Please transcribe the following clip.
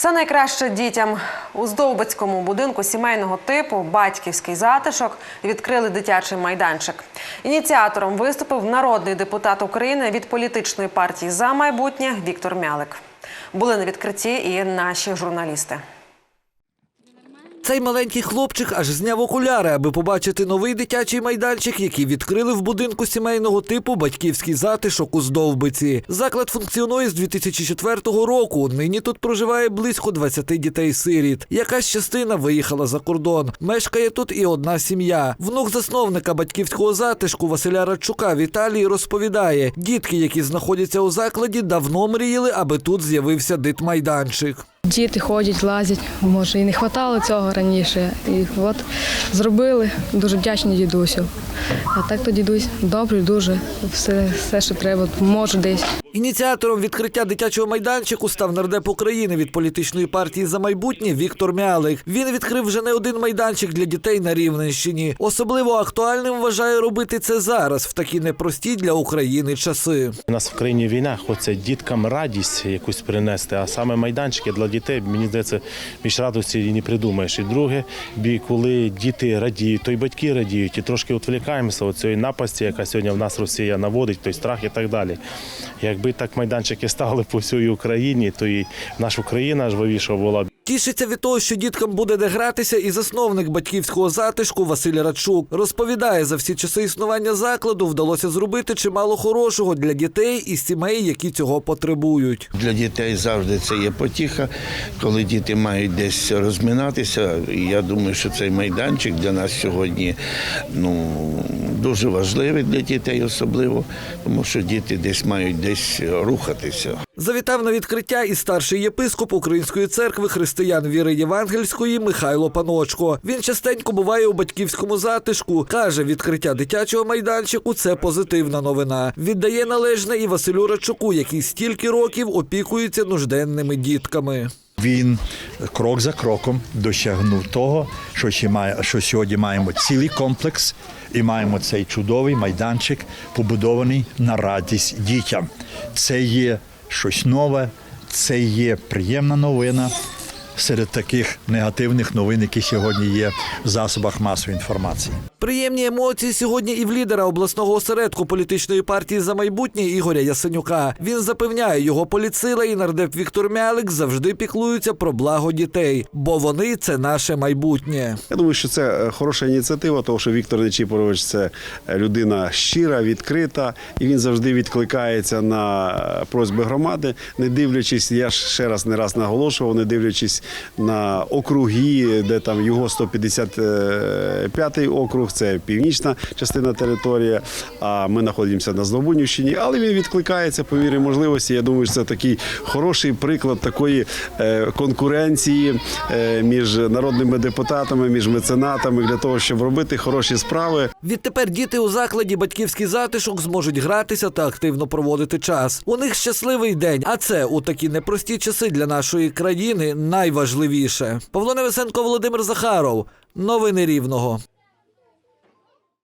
Все найкраще дітям у Здовбицькому будинку сімейного типу батьківський затишок відкрили дитячий майданчик. Ініціатором виступив народний депутат України від політичної партії за майбутнє Віктор Мялик. Були на відкритті і наші журналісти. Цей маленький хлопчик аж зняв окуляри, аби побачити новий дитячий майданчик, який відкрили в будинку сімейного типу батьківський затишок у Здовбиці. Заклад функціонує з 2004 року. Нині тут проживає близько 20 дітей-сиріт. Якась частина виїхала за кордон. Мешкає тут і одна сім'я. Внук засновника батьківського затишку Василя Радчука Віталій розповідає: дітки, які знаходяться у закладі, давно мріяли, аби тут з'явився дитмайданчик. Діти ходять, лазять, може і не вистачало цього раніше. І от зробили. Дуже вдячні дідусю. А так то дідусь добрий, дуже все, все, що треба, може десь. Ініціатором відкриття дитячого майданчику став нардеп України від політичної партії за майбутнє Віктор Мялик. Він відкрив вже не один майданчик для дітей на Рівненщині. Особливо актуальним вважає робити це зараз, в такі непрості для України часи. У нас в країні війна, хочеться діткам радість якусь принести, а саме майданчики для дітей, мені здається, більш радості і не придумаєш. І друге, бі- коли діти радіють, то й батьки радіють, і трошки відволікаємося від цієї напасті, яка сьогодні в нас Росія наводить, той страх і так далі. Якби так майданчики стали по всій Україні, то і наша Україна ж вивіша була. Тішиться від того, що діткам буде де гратися, і засновник батьківського затишку Василь Радчук розповідає, за всі часи існування закладу вдалося зробити чимало хорошого для дітей і сімей, які цього потребують. Для дітей завжди це є потіха, коли діти мають десь розминатися. Я думаю, що цей майданчик для нас сьогодні ну, дуже важливий для дітей, особливо, тому що діти десь мають десь рухатися. Завітав на відкриття і старший єпископ Української церкви християн віри Євангельської Михайло Паночко. Він частенько буває у батьківському затишку. Каже, відкриття дитячого майданчику це позитивна новина. Віддає належне і Василю Рачуку, який стільки років опікується нужденними дітками. Він крок за кроком досягнув того, що, ще має, що сьогодні маємо цілий комплекс і маємо цей чудовий майданчик, побудований на радість дітям. Це є щось нове, це є приємна новина серед таких негативних новин, які сьогодні є в засобах масової інформації. Приємні емоції сьогодні і в лідера обласного осередку політичної партії за майбутнє Ігоря Ясенюка. Він запевняє, його поліцила і нардеп Віктор Мялик завжди піклуються про благо дітей, бо вони це наше майбутнє. Я думаю, що це е, хороша ініціатива, тому що Віктор Нечіпорович це е, людина щира, відкрита, і він завжди відкликається на е, просьби громади, не дивлячись, я ж ще раз не раз наголошував, не дивлячись на округи, де там його 155-й округ, це північна частина території. А ми знаходимося на Здобунівщині, але він відкликається по мірі можливості. Я думаю, що це такий хороший приклад такої е, конкуренції е, між народними депутатами, між меценатами для того, щоб робити хороші справи. Відтепер діти у закладі батьківський затишок зможуть гратися та активно проводити час. У них щасливий день, а це у такі непрості часи для нашої країни найважливіше. Павло Невесенко, Володимир Захаров. Новини Рівного.